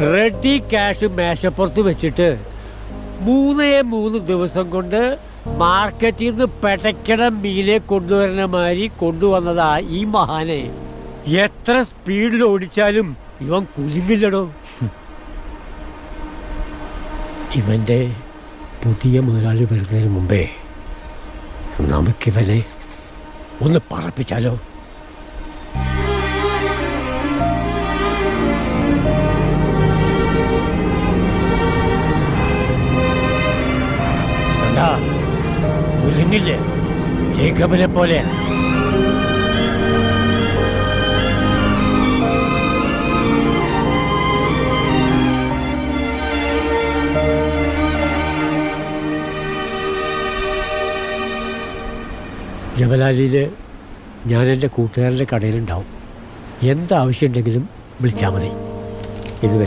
Ready cash മേശപ്പുറത്ത് വെച്ചിട്ട് മൂന്നേ മൂന്ന് ദിവസം കൊണ്ട് മാർക്കറ്റിൽ നിന്ന് പെടയ്ക്കണ മീനെ കൊണ്ടുവരുന്ന മാതിരി കൊണ്ടുവന്നതാ ഈ മഹാനെ. എത്ര സ്പീഡിൽ ഓടിച്ചാലും ഇവൻ കുലുങ്ങില്ലടോ. ഇവന്റെ പുതിയ മുതലാളി വരുന്നതിന് മുമ്പേ നമുക്കിവനെ ഒന്ന് പറപ്പിച്ചാലോ? കണ്ടാ പുരുങ്ങില്ലേ ജേക്കബിനെ പോലെ. ജബലാലിയിൽ ഞാൻ എന്റെ കൂട്ടുകാരന്റെ കടയിലുണ്ടാവും. എന്താവശ്യമുണ്ടെങ്കിലും വിളിച്ചാൽ മതി. ഇത്